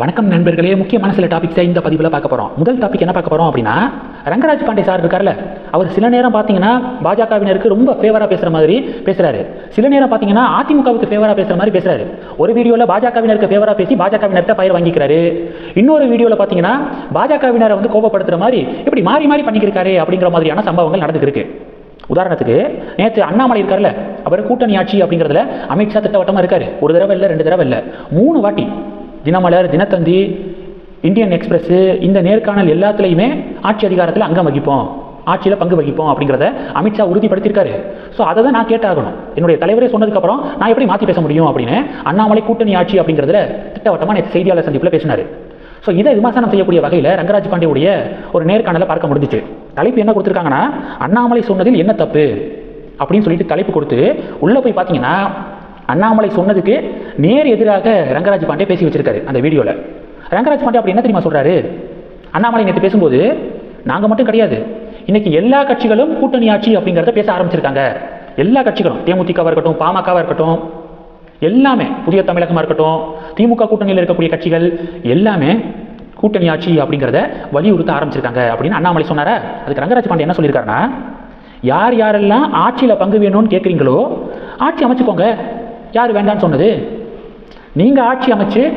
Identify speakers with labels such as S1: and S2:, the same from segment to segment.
S1: வணக்கம் நண்பர்களே முக்கியமான சில டாபிக்ஸை இந்த பதிவில் பார்க்க போகிறோம் முதல் டாபிக் என்ன பார்க்க போகிறோம் அப்படின்னா ரங்கராஜ் பாண்டே சார் இருக்கார்ல அவர் சில நேரம் பார்த்தீங்கன்னா பாஜகவினருக்கு ரொம்ப ஃபேவராக பேசுகிற மாதிரி பேசுகிறாரு சில நேரம் பார்த்தீங்கன்னா அதிமுகவுக்கு ஃபேவராக பேசுகிற மாதிரி பேசுகிறாரு ஒரு வீடியோவில் பாஜகவினருக்கு ஃபேவராக பேசி பாஜகவினர்கிட்ட பயிர் வாங்கிக்கிறாரு. இன்னொரு வீடியோவில் பார்த்தீங்கன்னா பாஜகவினரை வந்து கோபப்படுத்துகிற மாதிரி இப்படி மாறி மாறி பண்ணிக்கிருக்காரு அப்படிங்கிற மாதிரியான சம்பவங்கள் நடந்துருக்கு உதாரணத்துக்கு நேற்று அண்ணாமலை இருக்கார்ல அவர் கூட்டணி ஆட்சி அப்படிங்கிறதுல அமித்ஷா திட்டவட்டமாக இருக்காரு. ஒரு தடவை இல்லை ரெண்டு தடவை இல்லை. மூணு வாட்டி தினமலர் தினத்தந்தி இந்தியன் எக்ஸ்பிரஸ் இந்த நேர்காணல் எல்லாத்துலேயுமே ஆட்சி அதிகாரத்தில் அங்கம் வகிப்போம். ஆட்சியில் பங்கு வகிப்போம் அப்படிங்கிறத அமித்ஷா உறுதிப்படுத்தியிருக்காரு. ஸோ அதை தான் நான் கேட்டாகணும். என்னுடைய தலைவரே சொன்னதுக்கப்புறம் நான் எப்படி மாற்றி பேச முடியும் அப்படின்னு அண்ணாமலை கூட்டணி ஆட்சி அப்படிங்கிறதுல திட்டவட்டமாக நேற்று செய்தியாளர் சந்திப்பில் பேசினார். ஸோ இதை விமர்சனம் செய்யக்கூடிய வகையில் ரங்கராஜ் பாண்டியுடைய ஒரு நேர்காணலை பார்க்க முடிஞ்சிச்சு. தலைப்பு என்ன கொடுத்துருக்காங்கன்னா அண்ணாமலை சொன்னதில் என்ன தப்பு அப்படின்னு சொல்லிட்டு தலைப்பு கொடுத்து உள்ளே போய் பார்த்தீங்கன்னா அண்ணாமலை சொன்னதுக்கு நேர் எதிராக ரங்கராஜ் பாண்டே பேசி வச்சிருக்காரு அந்த வீடியோவில் ரங்கராஜ் பாண்டே அப்படி என்ன தெரியுமா சொல்கிறாரு அண்ணாமலை நேற்று பேசும்போது நாங்கள் மட்டும் கிடையாது. இன்னைக்கு எல்லா கட்சிகளும் கூட்டணி ஆட்சி அப்படிங்கிறத பேச ஆரம்பிச்சிருக்காங்க. எல்லா கட்சிகளும் தேமுதிகவாக இருக்கட்டும் பாமகவாக இருக்கட்டும் எல்லாமே புதிய தமிழகமாக இருக்கட்டும் திமுக கூட்டணியில் இருக்கக்கூடிய கட்சிகள் எல்லாமே கூட்டணி ஆட்சி அப்படிங்கிறத வலியுறுத்த ஆரம்பிச்சிருக்காங்க அப்படின்னு அண்ணாமலை சொன்னாரா? அதுக்கு ரங்கராஜ் பாண்டே என்ன சொல்லியிருக்காருன்னா யார் யாரெல்லாம் ஆட்சியில் பங்கு வேணும்னு கேட்குறீங்களோ ஆட்சி அமைச்சுக்கோங்க. யார் வேண்டான்னு சொன்னது? நீங்கள் ஆட்சி அமைச்சு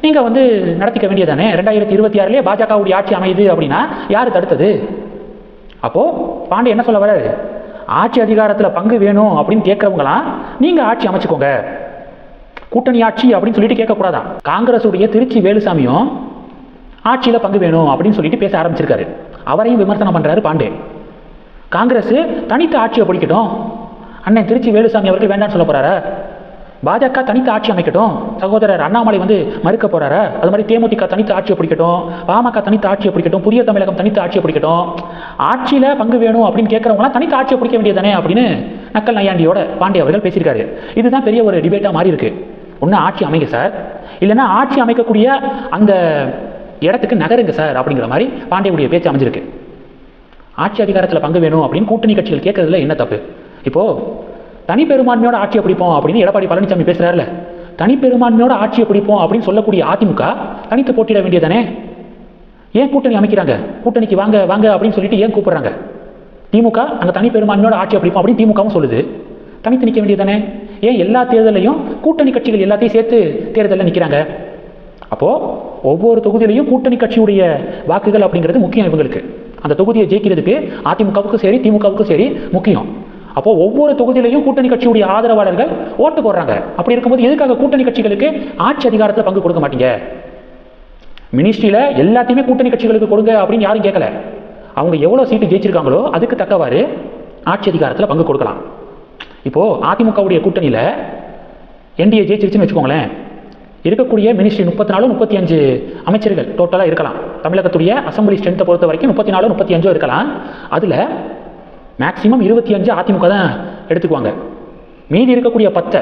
S1: நீங்கள் வந்து நடத்திக்க வேண்டியதானே ரெண்டாயிரத்தி இருபத்தி ஆறுலேயே பாஜகவுடைய ஆட்சி அமையுது அப்படின்னா யார் தடுத்தது? அப்போது பாண்டே என்ன சொல்ல வர்றாரு? ஆட்சி அதிகாரத்தில் பங்கு வேணும் அப்படின்னு கேட்குறவங்களாம் நீங்கள் ஆட்சி அமைச்சுக்கோங்க. கூட்டணி ஆட்சி அப்படின்னு சொல்லிட்டு கேட்கக்கூடாதான். காங்கிரஸுடைய திருச்சி வேலுசாமியும் ஆட்சியில் பங்கு வேணும் அப்படின்னு சொல்லிட்டு பேச ஆரம்பிச்சிருக்காரு. அவரையும் விமர்சனம் பண்ணுறாரு பாண்டே காங்கிரஸ் தனித்த ஆட்சியை பிடிக்கட்டும் அண்ணன் திருச்சி வேலுசாமி அவர்கள் வேண்டாம்னு சொல்ல போகிறாரா பாஜக தனித்த ஆட்சி அமைக்கட்டும். சகோதரர் அண்ணாமலை வந்து மறுக்க போறாரு? அது மாதிரி தேமுதிக தனித்த ஆட்சியை பிடிக்கட்டும். பாமக தனித்த ஆட்சியை பிடிக்கட்டும். புதிய தமிழகம் தனித்த ஆட்சியை பிடிக்கட்டும். ஆட்சியில் பங்கு வேணும் அப்படின்னு கேட்குறவங்களாம் தனித்த ஆட்சியை பிடிக்க வேண்டியதானே அப்படின்னு நக்கல் நையாண்டியோட பாண்டிய அவர்கள் பேசியிருக்காரு. இதுதான் பெரிய ஒரு டிபேட்டாக மாறி இருக்கு ஒன்று ஆட்சி அமைங்க சார் இல்லைன்னா ஆட்சி அமைக்கக்கூடிய அந்த இடத்துக்கு நகருங்க சார் அப்படிங்கிற மாதிரி பாண்டியவுடைய பேச்சு அமைஞ்சிருக்கு. ஆட்சி அதிகாரத்தில் பங்கு வேணும் அப்படின்னு கூட்டணி கட்சிகள் கேட்கறதுல என்ன தப்பு? இப்போது தனிப்பெரும்பான்மையோட ஆட்சியை பிடிப்போம் அப்படின்னு எடப்பாடி பழனிசாமி பேசுறாருல. தனிப்பெரும்பான்மையோட ஆட்சியை பிடிப்போம் அப்படின்னு சொல்லக்கூடிய அதிமுக தனித்து போட்டியிட வேண்டியதானே ஏன் கூட்டணி அமைக்கிறாங்க? கூட்டணிக்கு வாங்க வாங்க அப்படின்னு சொல்லிட்டு ஏன் கூப்பிடுறாங்க? திமுக அங்கே தனிப்பெரும்பான்மையோட ஆட்சியை பிடிப்போம் அப்படின்னு திமுகவும் சொல்லுது. தனித்து நிற்க வேண்டியதானே ஏன் எல்லா தேர்தலையும் கூட்டணி கட்சிகள் எல்லாத்தையும் சேர்த்து தேர்தலில் நிற்கிறாங்க அப்போது ஒவ்வொரு தொகுதியிலையும் கூட்டணி கட்சியுடைய வாக்குகள் அப்படிங்கிறது முக்கியம் இவங்களுக்கு. அந்த தொகுதியை ஜெயிக்கிறதுக்கு அதிமுகவுக்கும் சரி திமுகவுக்கும் சரி முக்கியம். அப்போ ஒவ்வொரு தொகுதியிலையும் கூட்டணி கட்சியுடைய ஆதரவாளர்கள் ஓட்டு போடுறாங்க. அப்படி இருக்கும்போது எதுக்காக கூட்டணி கட்சிகளுக்கு ஆட்சி அதிகாரத்தில் பங்கு கொடுக்க மாட்டீங்க? மினிஸ்ட்ரியில் எல்லாத்தையுமே கூட்டணி கட்சிகளுக்கு கொடுங்க அப்படின்னு யாரும் கேட்கல. அவங்க எவ்வளோ சீட்டு ஜெயிச்சிருக்காங்களோ அதுக்கு தக்கவாறு ஆட்சி அதிகாரத்தில் பங்கு கொடுக்கலாம். இப்போது அதிமுகவுடைய கூட்டணியில் என்டிஏ ஜெயிச்சிருச்சுன்னு வச்சுக்கோங்களேன். இருக்கக்கூடிய மினிஸ்ட்ரி முப்பத்தி நாலு முப்பத்தி அஞ்சு அமைச்சர்கள் டோட்டலாக இருக்கலாம். தமிழகத்துடைய அசம்பிளி ஸ்ட்ரென்த்தை பொறுத்த வரைக்கும் முப்பத்தி நாலு முப்பத்தி அஞ்சோ இருக்கலாம். அதில் மேக்சிமம் இருபத்தி அஞ்சு அதிமுக தான் எடுத்துக்குவாங்க. மீதி இருக்கக்கூடிய பத்தை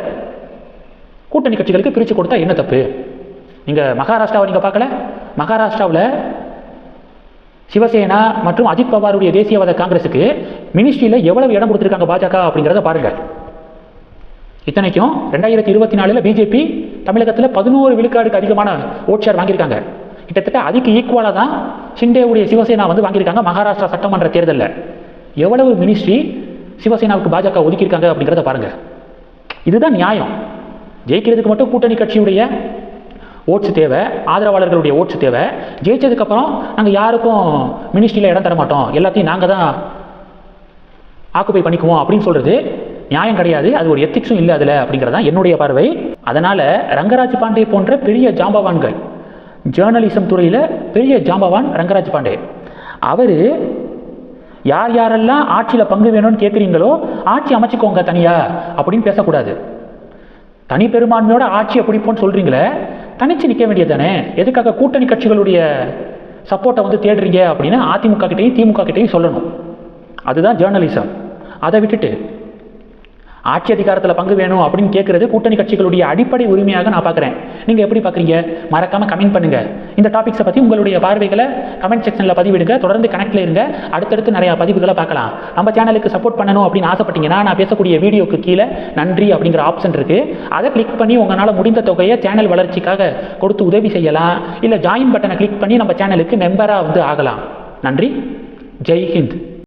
S1: கூட்டணி கட்சிகளுக்கு பிரித்து கொடுத்தா என்ன தப்பு? நீங்கள் மகாராஷ்டிராவை நீங்கள் பார்க்கல? மகாராஷ்டிராவில் சிவசேனா மற்றும் அஜித் பவாருடைய தேசியவாத காங்கிரஸுக்கு மினிஸ்ட்ரியில் எவ்வளவு இடம் கொடுத்துருக்காங்க பாஜக அப்படிங்கிறத பாருங்கள் இத்தனைக்கும் ரெண்டாயிரத்தி இருபத்தி நாலில் பிஜேபி தமிழகத்தில் பதினோரு விழுக்காடுக்கு அதிகமான ஓட் ஷேர் வாங்கியிருக்காங்க. கிட்டத்தட்ட அதுக்கு ஈக்குவலாக தான் ஷிண்டேவுடைய சிவசேனா வந்து வாங்கியிருக்காங்க மகாராஷ்டிரா சட்டமன்ற தேர்தலில். எவ்வளவு மினிஸ்ட்ரி சிவசேனாவுக்கு பாஜக ஒதுக்கியிருக்காங்க அப்படிங்கிறத பாருங்கள் இதுதான் நியாயம். ஜெயிக்கிறதுக்கு மட்டும் கூட்டணி கட்சியுடைய ஓட்ஸ் தேவை ஆதரவாளர்களுடைய ஓட்ஸ் தேவை. ஜெயிச்சதுக்கப்புறம் நாங்கள் யாருக்கும் மினிஸ்ட்ரியில் இடம் தர மாட்டோம். எல்லாத்தையும் நாங்கள் தான் ஆக்குப்பை பண்ணிக்குவோம் அப்படின்னு சொல்கிறது நியாயம் கிடையாது. அது ஒரு எத்திக்ஸும் இல்லை அதில் அப்படிங்கிறதான் என்னுடைய பார்வை. அதனால் ரங்கராஜ் பாண்டே போன்ற பெரிய ஜாம்பவான்கள் ஜேர்னலிசம் துறையில் பெரிய ஜாம்பவான் ரங்கராஜ் பாண்டே. அவர் யார் யாரெல்லாம் ஆட்சியில் பங்கு வேணும்னு கேட்குறீங்களோ ஆட்சி அமைச்சுக்கோங்க தனியா அப்படின்னு பேசக்கூடாது. தனி பெரும்பான்மையோட ஆட்சியை பிடிப்போம்னு சொல்கிறீங்களே தனிச்சு நிற்க வேண்டியது தானே எதுக்காக கூட்டணி கட்சிகளுடைய சப்போர்ட்டை வந்து தேடுறீங்க அப்படின்னு அதிமுக கிட்டையும் திமுக கிட்டையும் சொல்லணும். அதுதான் ஜேர்னலிசம் அதை விட்டுட்டு ஆட்சி அதிகாரத்தில் பங்கு வேணும் அப்படின்னு கேட்குறது கூட்டணி கட்சிகளுடைய அடிப்படை உரிமையாக நான் பார்க்குறேன் நீங்கள் எப்படி பார்க்குறீங்க மறக்காமல் கமெண்ட் பண்ணுங்கள் இந்த டாபிக்ஸை பற்றி உங்களுடைய பார்வைகளை கமெண்ட் செக்ஷனில் பதிவிடுங்க. தொடர்ந்து கனெக்டில் இருங்க. அடுத்தடுத்து நிறையா பதிவுகளை பார்க்கலாம். நம்ம சேனலுக்கு சப்போர்ட் பண்ணணும் அப்படின்னு ஆசைப்பட்டீங்கன்னா நான் பேசக்கூடிய வீடியோக்கு கீழே நன்றி அப்படிங்கிற ஆப்ஷன் இருக்குது அதை கிளிக் பண்ணி உங்களால் முடிந்த தொகையை சேனல் வளர்ச்சிக்காக கொடுத்து உதவி செய்யலாம். இல்லை ஜாயின் பட்டனை கிளிக் பண்ணி நம்ம சேனலுக்கு மெம்பராக வந்து ஆகலாம். நன்றி. ஜெய் ஹிந்த்.